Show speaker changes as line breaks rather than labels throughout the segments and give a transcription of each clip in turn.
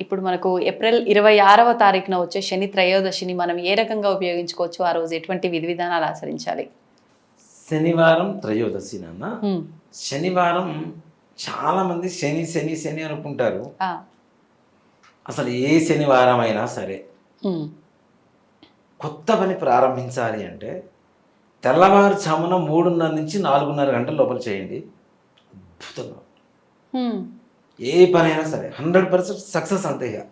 ఇప్పుడు మనకు ఏప్రిల్ ఇరవై ఆరవ తారీఖున వచ్చే శని త్రయోదశిని మనం ఏ రకంగా ఉపయోగించుకోవచ్చు ఆ రోజు ఎటువంటి విధి విధానాలు ఆచరించాలి
శనివారం త్రయోదశి నాన్న. శనివారం చాలా మంది శని శని శని అనుకుంటారు. అసలు ఏ శనివారం అయినా సరే. కొత్త పని ప్రారంభించాలి అంటే తెల్లవారుజామున మూడున్నర నుంచి నాలుగున్నర గంటల లోపల చేయండి అద్భుతంగా. ఏ పని అయినా సరే హండ్రెడ్ పర్సెంట్ సక్సెస్ అంతే ఇక.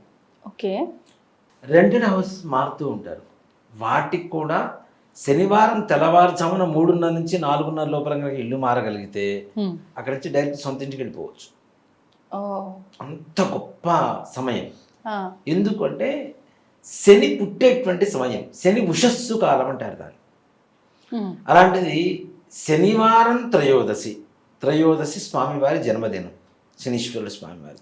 ఓకే.
రెంటెడ్ హౌస్ మారుతూ ఉంటారు. వాటికి కూడా శనివారం తెల్లవారుజామున మూడున్నర నుంచి నాలుగున్నర లోపల కనుక ఇల్లు మారగలిగితే. అక్కడ నుంచి డైరెక్ట్ సొంత ఇంటికి వెళ్ళిపోవచ్చు. అంత గొప్ప సమయం. ఎందుకంటే శని పుట్టేటువంటి సమయం. శని ఉషస్సు కాలం అంటారు దాన్ని. అలాంటిది శనివారం త్రయోదశి. త్రయోదశి స్వామివారి జన్మదినం. శనీశ్వరుడు స్వామివారి.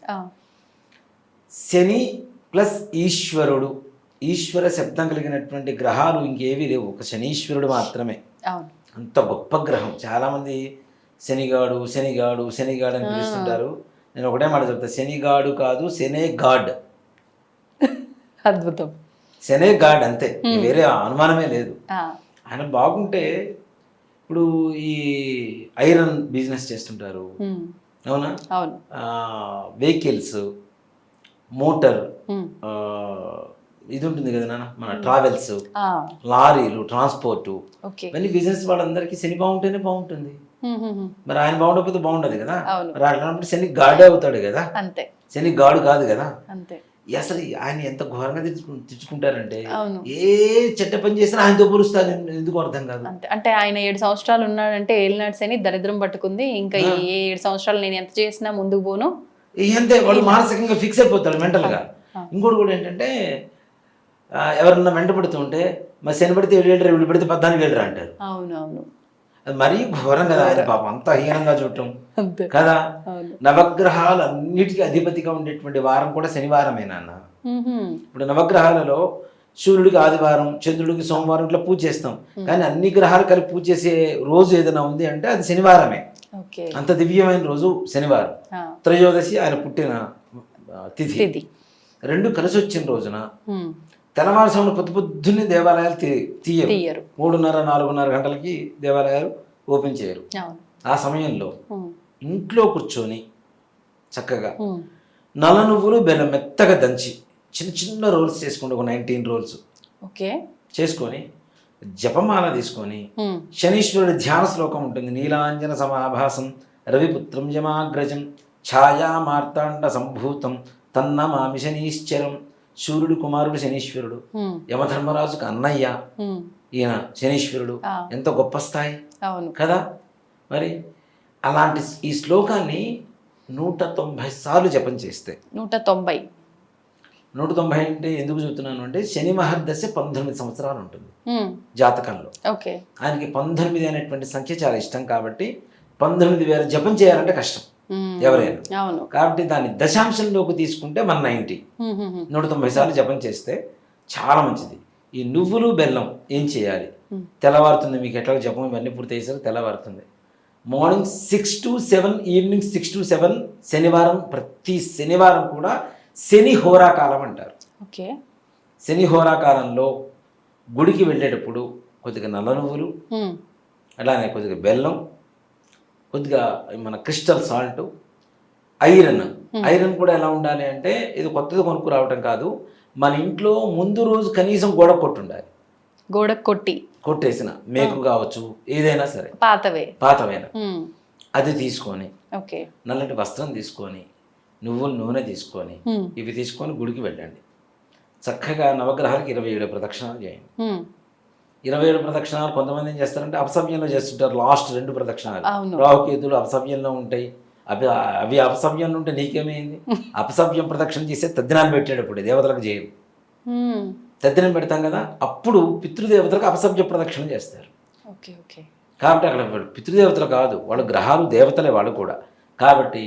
శని ప్లస్ ఈశ్వరుడు ఈశ్వర శబ్దం కలిగినటువంటి గ్రహాలు ఇంకేవీ లేవు. ఒక శనీశ్వరుడు మాత్రమే. అంత గొప్ప గ్రహం. చాలామంది శనిగాడు శనిగాడు శనిగాడు అని పిలుస్తుంటారు. నేను ఒకటే మాట చెప్తా. శనిగాడు కాదు శనే గాడ్
అద్భుతం
శనే గాడ్ అంతే వేరే అనుమానమే లేదు. ఆయన బాగుంటే ఇప్పుడు ఈ ఐరన్ బిజినెస్ చేస్తుంటారు. అవునా? Vehicles motor. ఇది ఉంటుంది కదా నాన్న మన ట్రావెల్స్. లారీలు ట్రాన్స్పోర్టు. ఇవన్నీ బిజినెస్ వాళ్ళందరికీ శని బాగుంటేనే బాగుంటుంది. మరి ఆయన బాగుండకపోతే బాగుండదు కదా. మరి అట్లాంటి శని గాడే అవుతాడు కదా?
అంతే.
శని గాడు కాదు కదా?
అంతే.
అసలు ఆయన ఎంత ఘోరంగా తెచ్చుకు తెచ్చుకుంటారంటే ఏ చెడ్డ పని చేసినా ఆయనతో పోలుస్తారు ఎందుకు అర్థం కాదు.
అంటే ఆయన ఏడు సంవత్సరాలు ఉన్నాడంటే ఏలినాడు శని దరిద్రం పట్టుకుంది. ఇంకా ఏ ఏడు సంవత్సరాలు నేను ఎంత చేసినా ముందుకు పోను.
అంతే వాడు మానసికంగా ఫిక్స్ అయిపోతాడు మెంటల్గా. ఇంకోటి కూడా ఏంటంటే ఎవరన్నా వెంట పడుతుంటే మరి శని పడితే ఏడు ఏడు వీళ్ళు పెడితే పద్నాలుగు ఏడు అంటారు.
అవును అవును
అది మరీ ఘోరం కదా ఆయన పాపం. అంత హీనంగా చూడటం. కదా?
అవును.
నవగ్రహాలు అన్నిటికీ అధిపతిగా ఉండేటువంటి వారం కూడా శనివారమే నాన్న. ఇప్పుడు నవగ్రహాలలో సూర్యుడికి ఆదివారం చంద్రుడికి సోమవారం ఇట్లా పూజ చేస్తాం. కానీ అన్ని గ్రహాలు కలిపి పూజ చేసే రోజు ఏదైనా ఉంది అంటే అది శనివారమే. అంత దివ్యమైన రోజు శనివారం. త్రయోదశి ఆయన పుట్టిన తిథి. రెండు కలిసి వచ్చిన రోజున
మ్మ్.
తెల్లవారుజామున పొద్దు పొద్దున్నే దేవాలయాలు తీయరు మూడున్నర నాలుగున్నర గంటలకి దేవాలయాలు ఓపెన్ చేయరు ఆ సమయంలో. ఇంట్లో కూర్చొని చక్కగా. నల్ల నువ్వులు బెల్లం మెత్తగా దంచి చిన్న చిన్న రోల్స్ చేసుకోండి ఒక నైన్టీన్ రోల్స్
ఓకే
చేసుకొని జపమాల తీసుకొని. శనీశ్వరుడి ధ్యాన శ్లోకం ఉంటుంది నీలాంజన సమాభాసం రవిపుత్రం యమాగ్రజం ఛాయా మార్తాండ సంభూతం తన్నమామి శనీశ్చరం సూర్యుడు కుమారుడు శనీశ్వరుడు. యమధర్మరాజుకు అన్నయ్య. ఈయన శనీశ్వరుడు. ఎంత గొప్ప స్థాయి. కదా? మరి అలాంటి ఈ శ్లోకాన్ని నూట తొంభై సార్లు జపం చేస్తే.
నూట తొంభై.
నూట తొంభై అంటే ఎందుకు చెబుతున్నాను అంటే శని మహర్దశ పంతొమ్మిది సంవత్సరాలు ఉంటుంది. జాతకంలో.
ఓకే.
ఆయనకి పంతొమ్మిది అనేటువంటి సంఖ్య చాలా ఇష్టం కాబట్టి పంతొమ్మిది వేల జపం చేయాలంటే కష్టం. ఎవరైనా. కాబట్టి దాన్ని దశాంశంలోకి తీసుకుంటే మన నైంటీ. నూట తొంభై సార్లు జపం చేస్తే చాలా మంచిది. ఈ నువ్వులు బెల్లం ఏం చేయాలి. తెల్లవారుతుంది మీకు ఎట్లా జపం ఇవన్నీ పూర్తి చేశారు తెల్లవారుతుంది. Morning six to seven evening six to seven శనివారం ప్రతి శనివారం కూడా శని హోరాకాలం అంటారు.
ఓకే.
శని హోరాకాలంలో గుడికి వెళ్ళేటప్పుడు కొద్దిగా నల్ల నువ్వులు. అలానే కొద్దిగా బెల్లం కొద్దిగా మన క్రిస్టల్ సాల్ట్ ఐరన్. ఐరన్ కూడా ఎలా ఉండాలి అంటే ఇది కొత్తది కొనుక్కు రావటం కాదు. మన ఇంట్లో ముందు రోజు కనీసం గోడ కొట్టు ఉండాలి
గోడ కొట్టి.
కొట్టేసిన. మేకు కావచ్చు ఏదైనా సరే.
పాతవే.
పాతమైన
మ్మ్.
అది తీసుకొని
ఓకే.
నల్లటి వస్త్రం తీసుకొని నువ్వుల నూనె తీసుకొని
మ్మ్.
ఇవి తీసుకొని గుడికి వెళ్ళండి. చక్కగా నవగ్రహాలకు ఇరవై ఏడు ప్రదక్షిణాలు చేయండి. ఇరవై ఏడు ప్రదక్షిణాలు కొంతమంది ఏం చేస్తారంటే అపసవ్యంలో చేస్తుంటారు లాస్ట్ రెండు ప్రదక్షిణాలు. రాహుకేతులు అపసవ్యంలో ఉంటాయి. అవి అవి అపసవ్యంలో ఉంటే నీకేమైంది? అపసవ్యం ప్రదక్షిణ చేసే తద్దినాన్ని పెట్టేటప్పుడు దేవతలకు చేయరు. తద్దినం పెడతాం కదా అప్పుడు పితృదేవతలకు అపసభ్య ప్రదక్షిణ చేస్తారు. కాబట్టి అక్కడ పితృదేవతలు కాదు వాళ్ళు గ్రహాలు దేవతలే వాళ్ళు కూడా. కాబట్టి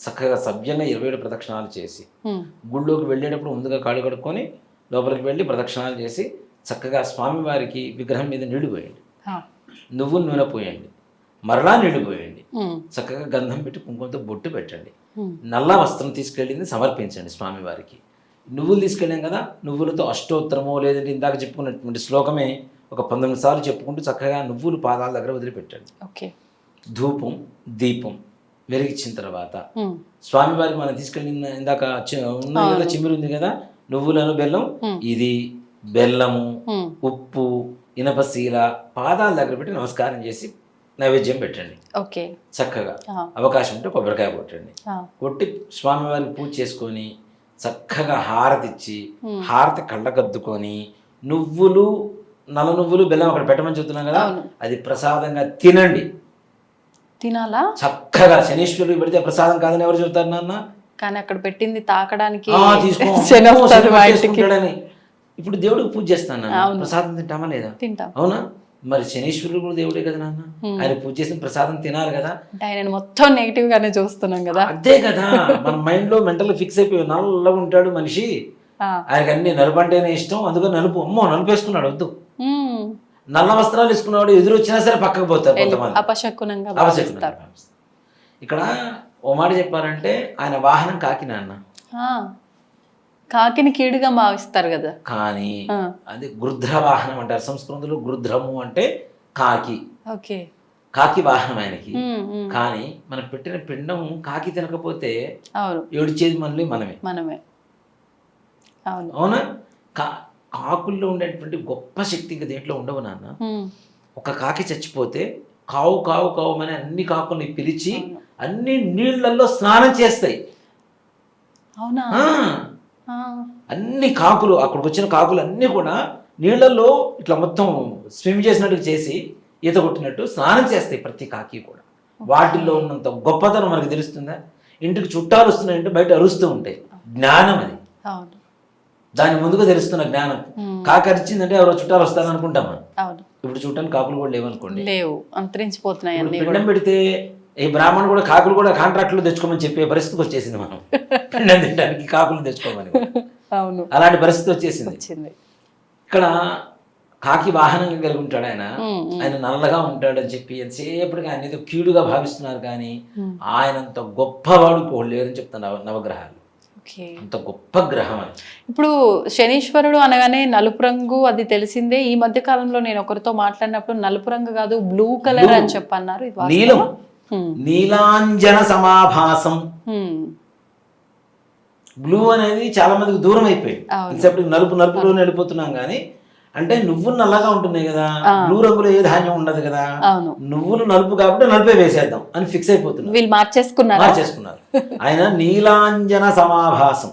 చక్కగా సభ్యంగా ఇరవై ఏడు ప్రదక్షిణాలు చేసి. గుళ్ళోకి వెళ్ళేటప్పుడు ముందుగా కాళ్ళు కడుక్కొని లోపలికి వెళ్ళి ప్రదక్షిణాలు చేసి చక్కగా స్వామివారికి విగ్రహం మీద నీళ్ళు పోయండి.
ఆ.
నువ్వులు నూనె పోయండి. మరలా నీళ్ళు పోయండి. చక్కగా గంధం పెట్టి కుంకుమతో బొట్టు పెట్టండి. నల్ల వస్త్రం తీసుకెళ్ళింది సమర్పించండి స్వామివారికి. నువ్వులు తీసుకెళ్ళాం కదా నువ్వులతో అష్టోత్తరమో లేదంటే ఇందాక చెప్పుకున్నటువంటి శ్లోకమే ఒక పంతొమ్మిది సార్లు చెప్పుకుంటూ చక్కగా నువ్వులు పాదాల దగ్గర వదిలిపెట్టండి.
ఓకే.
ధూపం దీపం వెలిగించిన తర్వాత. స్వామివారికి మనం తీసుకెళ్ళిన ఇందాక ఉన్నాయి కదా చిమ్మిరి ఉంది కదా నువ్వులను బెల్లం ఇది బెల్లము. ఉప్పు ఇనపశీల పాదాల దగ్గర పెట్టి నమస్కారం చేసి నైవేద్యం పెట్టండి.
ఓకే.
చక్కగా. అవకాశం ఉంటే కొబ్బరికాయ కొట్టండి. కొట్టి స్వామివారికి పూజ చేసుకొని చక్కగా హారతి ఇచ్చి హారతి కళ్ళకద్దుకొని నువ్వులు నల్ల నువ్వులు బెల్లం అక్కడ పెట్టమని చెప్తున్నాం కదా. అది ప్రసాదంగా తినండి.
తినాలా?
చక్కగా శనీశ్వరుడు పెడితే ప్రసాదం కాదని ఎవరు చెబుతారు నాన్న?
కానీ అక్కడ పెట్టింది తాకడానికి
ఇప్పుడు దేవుడికి పూజ చేస్తాను. ప్రసాదం తింటామా లేదా?
తింటాం.
అవునా? మరి శనీశ్వరుడు కూడా దేవుడే కదా నాన్న. ఆయన పూజ చేసిన ప్రసాదం తినాలి కదా.
ఆయన మొత్తం నెగిటివ్ గానే చూస్తున్నాం కదా.
అదే కదా. మన మైండ్లో మెంటల్ ఫిక్స్ అయిపోయి నల్లగా ఉంటాడు మనిషి. ఆయనకి అన్ని నలుపు అంటేనే ఇష్టం. అందుకని నలుపు. అమ్మో నలుపు వేసుకున్నాడు వద్దు. నల్ల వస్త్రాలు వేసుకున్నవాడు ఎదురు వచ్చినా సరే పక్కకు పోతారు కొంతమంది.
అపశకునంగా
ఇక్కడ ఓ మాట చెప్పాలంటే ఆయన వాహనం కాకి నాన్న.
ఆ. కాకిని కీడుగా భావిస్తారు కదా.
కానీ. అది గృధ్ర వాహనం అంటారు. సంస్కృతంలో గృధ్రము అంటే కాకి.
ఓకే.
కాకి వాహనం ఆయనకి. కానీ మనం పెట్టిన పిండం కాకి తినకపోతే ఏడిచేది మనల్ని మనమే.
మనమే. అవును.
కాకుల్లో ఉండేటువంటి గొప్ప శక్తి ఇంకా దేంట్లో ఉండవు నాన్న. ఒక కాకి చచ్చిపోతే కావు కావు కావు అని అన్ని కాకుల్ని పిలిచి అన్ని నీళ్ళల్లో స్నానం చేస్తాయి.
అవునా.
అన్ని కాకులు అక్కడికి వచ్చిన కాకులు అన్నీ కూడా నీళ్ళల్లో ఇట్లా మొత్తం స్విమ్ చేసినట్టు చేసి ఈత కొట్టినట్టు స్నానం చేస్తాయి ప్రతి కాకి కూడా. వాటిల్లో ఉన్నంత గొప్పతనం మనకు తెలుస్తుందా? ఇంటికి చుట్టాలు వస్తున్నాయంటే బయట అరుస్తూ ఉంటాయి. జ్ఞానం అది. దాని ముందుగా తెలుస్తున్న జ్ఞానం. కాకి అరిచిందంటే ఎవరో చుట్టాలు వస్తారనుకుంటాం మనం.
అవును.
ఇప్పుడు చూడటానికి కాకులు కూడా లేవనుకోండి.
లేవు. అంతరించిపోతున్నాయి
పెడితే ఈ బ్రాహ్మణ్ కూడా కాకులు కూడా కాంట్రాక్టులు తెచ్చుకోమని చెప్పే పరిస్థితికి వచ్చేసింది మనం. పిండం తినడానికి కాకులు తెచ్చుకోమని.
అవును.
అలాంటి పరిస్థితి వచ్చేసింది.
వచ్చింది.
ఇక్కడ కాకి వాహనంగా కలిగి ఉంటాడు ఆయన. ఆయన నల్లగా ఉంటాడు అని చెప్పి ఎంతసేపటికి ఆయన ఏదో కీడుగా భావిస్తున్నారు కానీ. ఆయనంత గొప్పవాడు లేరని చెప్తాను నవ నవగ్రహాలు. అంత గొప్ప గ్రహం అది.
ఇప్పుడు శనీశ్వరుడు అనగానే నలుపు రంగు అది తెలిసిందే. ఈ మధ్య కాలంలో నేను ఒకరితో మాట్లాడినప్పుడు నలుపు రంగు కాదు బ్లూ కలర్ అని చెప్పన్నారు?
నీలం. నీలాంజన సమాభాసం. బ్లూ అనేది చాలా మందికి దూరం అయిపోయింది. ఇంతసేపటికి నలుపు నలుపులో వెళ్ళిపోతున్నాం కానీ అంటే నువ్వులు నల్లగా ఉంటున్నాయి కదా బ్లూ రంగులో ఏ ధాన్యం ఉండదు కదా నువ్వులు నలుపు కాబట్టి నలుపే వేసేద్దాం అని ఫిక్స్ అయిపోతున్నారు.
వీళ్ళు మార్చేసుకున్నారా?
మార్చేసుకున్నారు. ఆయన నీలాంజన సమాభాసం.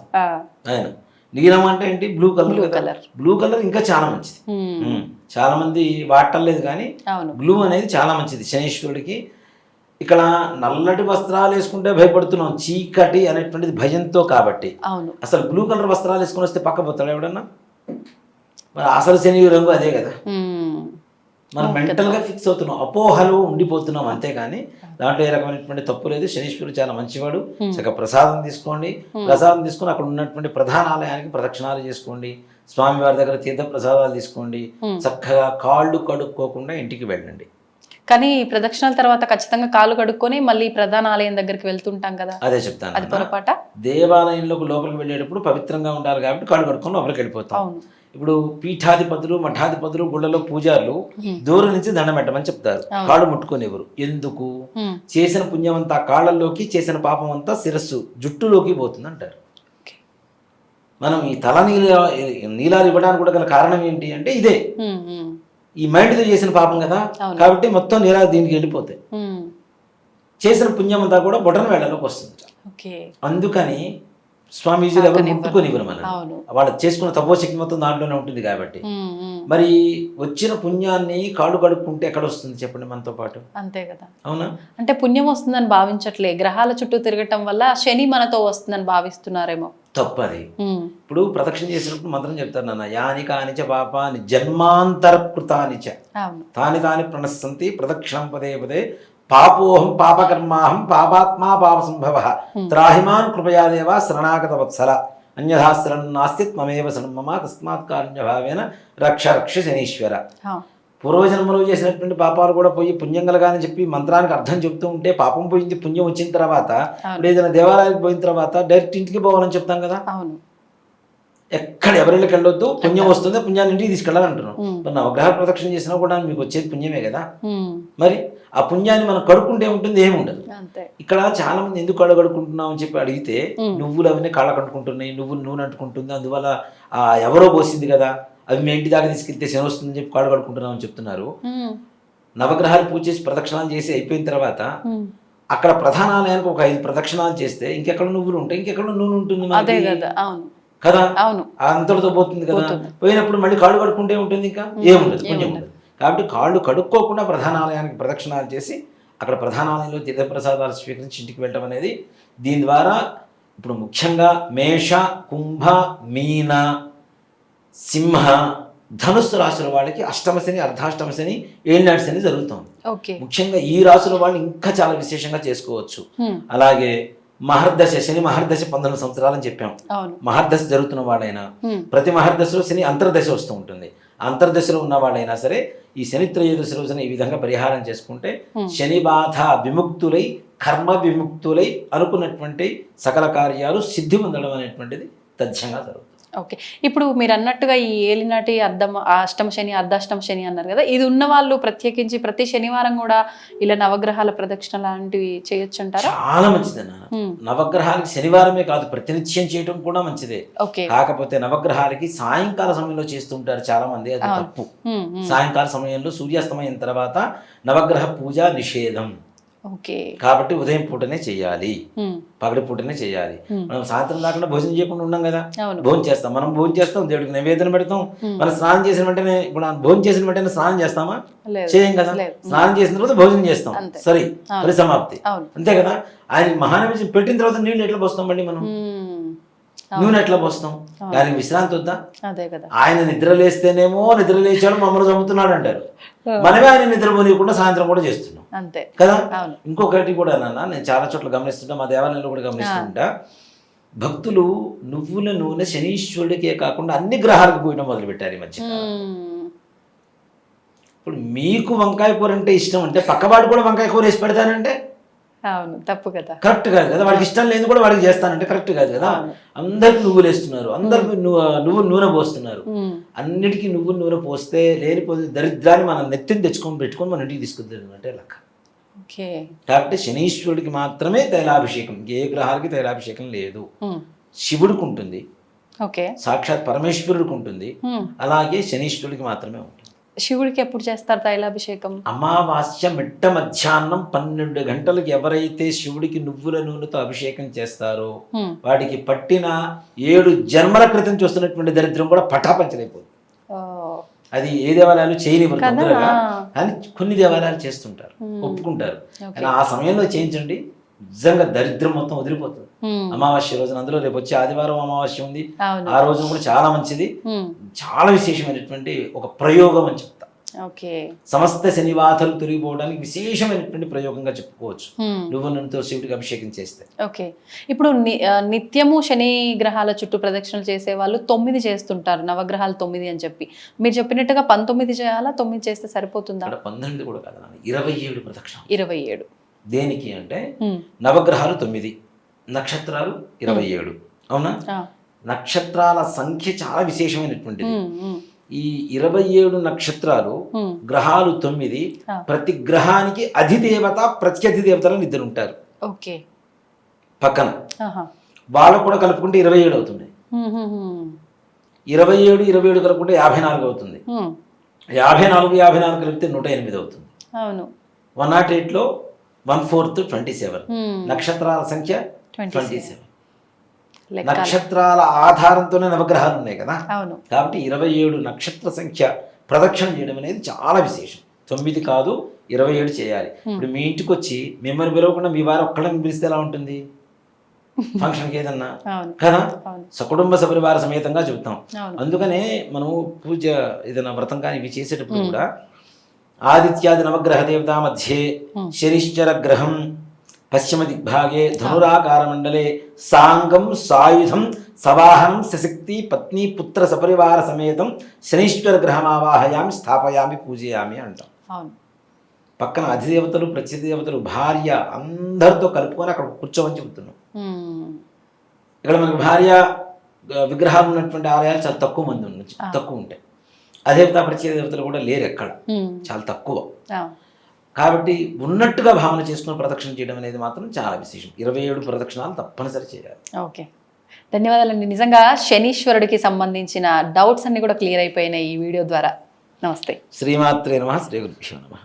ఆయన. నీలం అంటే ఏంటి? Blue colour
colour.
Blue colour ఇంకా చాలా మంచిది.
హ్మ్.
ఉమ్. చాలా మంది వాడటలేదు కానీ
అవును.
బ్లూ అనేది చాలా మంచిది. శనీశ్వరుడికి ఇక్కడ నల్లటి వస్త్రాలు వేసుకుంటే భయపడుతున్నాం చీకటి అనేటువంటిది భయంతో కాబట్టి.
అవును.
అసలు బ్లూ కలర్ వస్త్రాలు వేసుకొని వస్తే పక్క పోతాడు ఎవడన్నా? మరి అసలు శని రంగు అదే కదా. మనం మెంటల్గా ఫిక్స్ అవుతున్నాం. అపోహలు ఉండిపోతున్నాం అంతేగాని దాంట్లో ఏ రకమైనటువంటి తప్పు లేదు. శనీశ్వరుడు చాలా మంచివాడు. చక్కగా ప్రసాదం తీసుకోండి. ప్రసాదం తీసుకొని అక్కడ ఉన్నటువంటి ప్రధాన ఆలయానికి ప్రదక్షిణాలు చేసుకోండి. స్వామివారి దగ్గర తీర్థ ప్రసాదాలు తీసుకోండి చక్కగా కాళ్ళు కడుక్కోకుండా ఇంటికి వెళ్ళండి.
కానీ ఈ ప్రదక్షిణాల తర్వాత ఖచ్చితంగా కాలు కడుక్కొని మళ్ళీ ప్రధాన ఆలయం దగ్గరికి వెళ్తుంటాం కదా.
అదే చెప్తాను
అది. పొరపాట?
దేవాలయంలోకి లోపలికి వెళ్ళేటప్పుడు పవిత్రంగా ఉండాలి కాబట్టి కాళ్ళు కడుక్కొని లోపలికి వెళ్ళిపోతాం. ఇప్పుడు పీఠాధిపతులు మఠాధిపతులు గుళ్ళలో పూజారులు దూరం నుంచి దండం పెట్టమని చెప్తారు. కాళ్ళు ముట్టుకునేవారు. ఎందుకు. చేసిన పుణ్యం అంతా కాళ్ళల్లోకి చేసిన పాపం అంతా శిరస్సు జుట్టులోకి పోతుంది అంటారు. మనం ఈ తల నీల నీలాలు ఇవ్వడానికి కూడా గల కారణం ఏంటి అంటే ఇదే. ఈ మైండ్తో చేసిన పాపం కదా. కాబట్టి మొత్తం నీలాలు దీనికి వెళ్ళిపోతాయి. చేసిన పుణ్యం అంతా కూడా బొటన వేళలోకి వస్తుంది. అందుకని స్వామీజీలు ఎవరు ముట్టుకొని మనం వాళ్ళు చేసుకున్న తపోశక్తి మొత్తం దాంట్లోనే ఉంటుంది కాబట్టి. మరి వచ్చిన పుణ్యాన్ని కాళ్ళు కడుక్కుంటే ఎక్కడ వస్తుంది చెప్పండి మనతో పాటు?
అంతే కదా.
అవునా?
అంటే పుణ్యం వస్తుందని భావించట్లే. గ్రహాల చుట్టూ తిరగటం వల్ల శని మనతో వస్తుందని భావిస్తున్నారేమో.
తప్పు అది ఇప్పుడు ప్రదక్షిణ చేసినప్పుడు మంత్రం చెప్తారు నాన్న యాని కానిచ పాపాని జన్మాంతరకృతాని చ
అవును.
తాని తాని ప్రణశ్యంతి ప్రదక్షిణం పదే పదే పాపోహం పాపకర్మాహం పాపాత్మా పాప సంభవ త్రాహిమాన్ కృపయాదేవ శరణాగత వత్సల అన్యథా శరణ్ నాస్తి త్వమేవ శరణ్ మమ తస్మాత్ కారుణ్యభావేన రక్ష రక్ష శనీశ్వర. పూర్వజన్మలో చేసినటువంటి పాపాలు కూడా పోయి పుణ్యం కలగాలని చెప్పి మంత్రానికి అర్థం చెప్తూ ఉంటే పాపం పోయింది పుణ్యం వచ్చిన తర్వాత ఇప్పుడు ఏదైనా దేవాలయానికి పోయిన తర్వాత డైరెక్ట్ ఇంటికి పోవాలని చెప్తాం కదా?
అవును.
ఎక్కడ ఎవరికి వెళ్ళొద్దు పుణ్యం వస్తుంది పుణ్యాన్ని ఇంటికి తీసుకెళ్ళాలంటున్నాం. మరి నవగ్రహ ప్రదక్షిణ చేసినా కూడా మీకు వచ్చేది పుణ్యమే కదా? మరి ఆ పుణ్యాన్ని మనం కడుక్కుంటే ఉంటుంది ఏమి ఉండదు ఇక్కడ చాలా మంది ఎందుకు కళ్ళు కడుక్కుంటున్నాం అని చెప్పి అడిగితే. నువ్వులు అవన్నీ కాళ్ళ కట్టుకుంటున్నాయి నువ్వులు నూనె అంటుకుంటుంది అందువల్ల ఆ ఎవరో పోసింది కదా? అవి మీ ఇంటి దాకా తీసుకెళ్తే శని వస్తుందని చెప్పి కాళ్ళు కడుక్కుంటున్నాం అని చెప్తున్నారు. నవగ్రహాలు పూజ చేసి ప్రదక్షిణాలు చేసి అయిపోయిన తర్వాత అక్కడ ప్రధానాలయానికి ఒక ఐదు ప్రదక్షిణాలు చేస్తే ఇంకెక్కడ నువ్వులు ఉంటాయి ఇంకెక్కడ నూనె ఉంటుంది?
కదా అవును.
అంతటితో పోతుంది కదా. పోయినప్పుడు మళ్ళీ కాళ్ళు కడుక్కుంటే ఉంటుంది ఇంకా? ఏముండదు
ఏముండదు.
ఉండదు కాబట్టి కాళ్ళు కడుక్కోకుండా ప్రధానాలయానికి ప్రదక్షిణాలు చేసి అక్కడ ప్రధానాలయంలో తీర్థప్రసాదాలు స్వీకరించి ఇంటికి వెళ్ళటం అనేది దీని ద్వారా ఇప్పుడు ముఖ్యంగా మేష కుంభ మీన సింహ ధనుస్సు రాశుల వాళ్ళకి అష్టమ శని అర్ధాష్టమ శని ఏళ్ళనాటి శని జరుగుతుంది. ముఖ్యంగా ఈ రాశుల వాళ్ళు ఇంకా చాలా విశేషంగా చేసుకోవచ్చు. అలాగే మహర్దశ శని మహర్దశ పంతొమ్మిది సంవత్సరాలని చెప్పాం. మహర్దశ జరుగుతున్న వాడైనా ప్రతి మహర్దశలో శని అంతర్దశ వస్తూ ఉంటుంది. అంతర్దశలో ఉన్న వాళ్ళైనా సరే ఈ శని త్రయోదశి రోజున ఈ విధంగా పరిహారం చేసుకుంటే. శని బాధ విముక్తులై కర్మ విముక్తులై అనుకున్నటువంటి సకల కార్యాలు సిద్ధి పొందడం అనేటువంటిది తథ్యంగా జరుగుతుంది.
ఓకే. ఇప్పుడు మీరు అన్నట్టుగా ఈ ఏలినాటి అర్ధం అష్టమ శని అర్ధాష్టమ శని అన్నారు కదా ఇది ఉన్న వాళ్ళు ప్రత్యేకించి ప్రతి శనివారం కూడా ఇలా నవగ్రహాల ప్రదక్షిణ లాంటివి చేయొచ్చు అంటారా
చాలా మంచిదన్న.
ఉమ్,
నవగ్రహాలకి శనివారమే కాదు ప్రతినిత్యం చేయడం కూడా మంచిదే.
ఓకే.
కాకపోతే నవగ్రహాలకి సాయంకాల సమయంలో చేస్తుంటారు చాలా మంది అది. తప్పు. సాయంకాల సమయంలో సూర్యాస్తమయం తర్వాత నవగ్రహ పూజ నిషేధం. కాబట్టి ఉదయం పూటనే చేయాలి. పగటి పూటనే చేయాలి. మనం సాయంత్రం దాకా భోజనం చేయకుండా ఉన్నాం కదా? భోజనం చేస్తాం. మనం భోజనం చేస్తాం. దేవుడికి నైవేద్యం పెడతాం. మనం స్నానం చేసిన వెంటనే ఇప్పుడు భోజనం చేసిన వెంటనే స్నానం చేస్తామా? చేయం కదా. స్నానం చేసిన తర్వాత భోజనం చేస్తాం. సరే.
అవును.
అంతే కదా? ఆయన మహానైవేద్యం పెట్టిన తర్వాత నీళ్ళు ఎట్లా పోస్తాం మళ్ళీ మనం? నూనె ఎట్లా పోస్తాం? దానికి విశ్రాంతి వద్దా?
అదే కదా.
ఆయన నిద్ర లేస్తేనేమో నిద్ర లేచాడు మమ్మల్ని చంపుతున్నాడు అంటారు. మనమే ఆయన నిద్ర పోనీయకుండా సాయంత్రం కూడా చేస్తున్నాం.
అంతే.
కదా? ఇంకొకటి కూడా నాన్న నేను చాలా చోట్ల గమనిస్తుంటా మా దేవాలయంలో కూడా గమనిస్తుంటా. భక్తులు నువ్వుల నూనె శనీశ్వరుడికే కాకుండా అన్ని గ్రహాలకు పోయడం మొదలుపెట్టారు ఈ మధ్య ఇప్పుడు మీకు వంకాయ కూర అంటే ఇష్టం అంటే పక్కవాడు కూడా వంకాయ కూర వేసి పెడతానంటే?
అవును తప్పు కదా.
కరెక్ట్ కాదు కదా. వాడికి ఇష్టం లేదు కూడా వాడికి చేస్తానంటే కరెక్ట్ కాదు కదా. అందరికి నువ్వులు వేస్తున్నారు అందరికి నువ్వు నువ్వు నూనె పోస్తున్నారు. అన్నిటికీ నువ్వు నూనె పోస్తే లేనిపోతే దరిద్రాన్ని మనం నెత్తిని తెచ్చుకొని పెట్టుకొని మన ఇంటికి తీసుకుంటారు అంటే లెక్క. కాబట్టి శనీశ్వరుడికి మాత్రమే తైలాభిషేకం. ఏ గ్రహాలకి తైలాభిషేకం లేదు. శివుడికి ఉంటుంది. సాక్షాత్ పరమేశ్వరుడికి ఉంటుంది. అలాగే శనీశ్వరుడికి మాత్రమే ఉంటుంది.
శివుడికి ఎప్పుడు చేస్తారు తైలాభిషేకం
అమావాస్య మిట్ట మధ్యాహ్నం పన్నెండు గంటలకు ఎవరైతే శివుడికి నువ్వుల నూనెతో అభిషేకం చేస్తారో వాడికి పట్టిన ఏడు జన్మల క్రితం చూస్తున్నటువంటి దరిద్రం కూడా పటాపంచలైపోతుంది అది ఏ దేవాలయాలు చేయనివ్వరు
కదా?
తొందరగా కానీ కొన్ని దేవాలయాలు చేస్తుంటారు. ఒప్పుకుంటారు. కానీ ఆ సమయంలో చేయించండి నిజంగా దరిద్రం మొత్తం వదిలిపోతుంది అమావాస్య రోజున అందులో రేపు వచ్చే ఆదివారం అమావాస్య ఉంది. ఆ రోజున కూడా చాలా మంచిది. చాలా విశేషమైనటువంటి ఒక ప్రయోగం అని చెప్తా.
ఓకే.
సమస్త శనివాతలు తొలగిపోవడానికి విశేషమైనటువంటి ప్రయోగంగా చెప్పుకోవచ్చు. నువ్వు నూనెతో శివుడికి అభిషేకం చేస్తే.
ఓకే. ఇప్పుడు నిత్యము శని గ్రహాల చుట్టూ ప్రదక్షిణలు చేసే వాళ్ళు తొమ్మిది చేస్తుంటారు. నవగ్రహాలు తొమ్మిది అని చెప్పి. మీరు చెప్పినట్టుగా పంతొమ్మిది చేయాలా? తొమ్మిది చేస్తే సరిపోతుందా?
పంతొమ్మిది కూడా కాదు ఇరవై ఏడు ప్రదక్షిణ
ఇరవై ఏడు.
దేనికి అంటే నవగ్రహాలు తొమ్మిది. నక్షత్రాలు ఇరవై ఏడు. అవునా? నక్షత్రాల సంఖ్య చాలా విశేషమైనటువంటిది. ఈ ఇరవై ఏడు నక్షత్రాలు గ్రహాలు తొమ్మిది. ప్రతి గ్రహానికి అధిదేవత ప్రత్యధి దేవతలను ఇద్దరు ఉంటారు పక్కన. వాళ్ళకు కూడా కలుపుకుంటే ఇరవై ఏడు అవుతుంది. ఇరవై ఏడు ఇరవై ఏడు కలుపుకుంటే యాభై నాలుగు అవుతుంది. యాభై నాలుగు యాభై నాలుగు కలిపితే నూట ఎనిమిది అవుతుంది.
అవును.
వన్ నాట్ ఎయిట్లో వన్ ఫోర్త్ ట్వంటీ సెవెన్. నక్షత్రాల సంఖ్య
27.
ట్వంటీ సెవెన్
లెక్కలు.
నక్షత్రాల ఆధారంతోనే నవగ్రహాలు ఉన్నాయి కదా?
అవును.
కాబట్టి ఇరవై ఏడు నక్షత్ర సంఖ్య ప్రదక్షిణ చేయడం అనేది చాలా విశేషం. తొమ్మిది కాదు ఇరవై ఏడు చేయాలి. ఇప్పుడు మీ ఇంటికి వచ్చి మిమ్మల్ని పిలవకుండా మీ వారు ఒక్కళ్ళని పిలిస్తే ఎలా ఉంటుంది? ఫంక్షన్కి ఏదన్నా? కదా? సకుటుంబ సపరివార సమేతంగా చెబుతాం. అందుకనే మనము పూజ ఏదైనా వ్రతం కానీ ఇవి చేసేటప్పుడు కూడా ఆదిత్యాది నవగ్రహ దేవతా మధ్యే. శనిశ్చర గ్రహం పశ్చిమ దిగ్భాగే ధనురాకార మండలే సాంగం సాయుధం సవాహనం సశక్తి పత్ని పుత్ర సపరివార సమేతం శనీశ్వర గ్రహమావాహయామి స్థాపయామి పూజయామి అంటాం
అవును
పక్కన అధిదేవతలు ప్రత్యదేవతలు భార్య అందరితో కలుపుకొని అక్కడ కూర్చోమని చెబుతున్నాం. ఇక్కడ మనకు భార్య విగ్రహాలు ఉన్నటువంటి ఆలయాలు చాలా తక్కువ మంది ఉండొచ్చు. తక్కువ ఉంటాయి అదేవిధంగా ప్రత్యేక దేవతలు కూడా లేరు ఎక్కడ. చాలా తక్కువ. కాబట్టి ఉన్నట్టుగా భావన చేసుకుని ప్రదక్షిణ చేయడం అనేది మాత్రం చాలా విశేషం. ఇరవై ఏడు ప్రదక్షిణాలు తప్పనిసరి చేయాలి.
ఓకే. ధన్యవాదాలండి. నిజంగా శనీశ్వరుడికి సంబంధించిన డౌట్స్ అన్ని కూడా క్లియర్ అయిపోయినాయి ఈ వీడియో ద్వారా. నమస్తే.
శ్రీమాత్రే నమ. శ్రీ గురుభ్యో నమ.